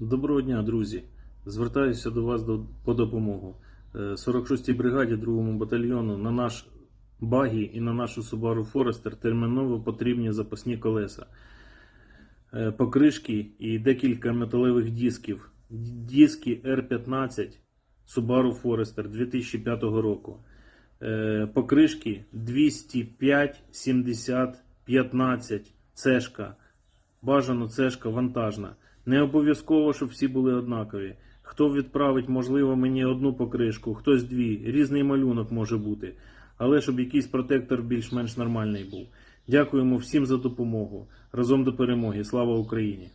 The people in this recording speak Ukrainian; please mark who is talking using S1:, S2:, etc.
S1: Доброго дня, друзі. Звертаюся до вас по допомогу. Е, 46-й бригаді 2-му батальйону на наш багі і на нашу Subaru Forester терміново потрібні запасні колеса, Е, покришки і декілька металевих дисків. Диски R15 Subaru Forester 2005 року. Е, Покришки 205 70 15 цешка. Бажано цешка вантажна. Не обов'язково, щоб всі були однакові. Хто відправить, можливо, мені одну покришку, хтось дві. Різний малюнок може бути. Але щоб якийсь протектор більш-менш нормальний був. Дякуємо всім за допомогу. Разом до перемоги. Слава Україні!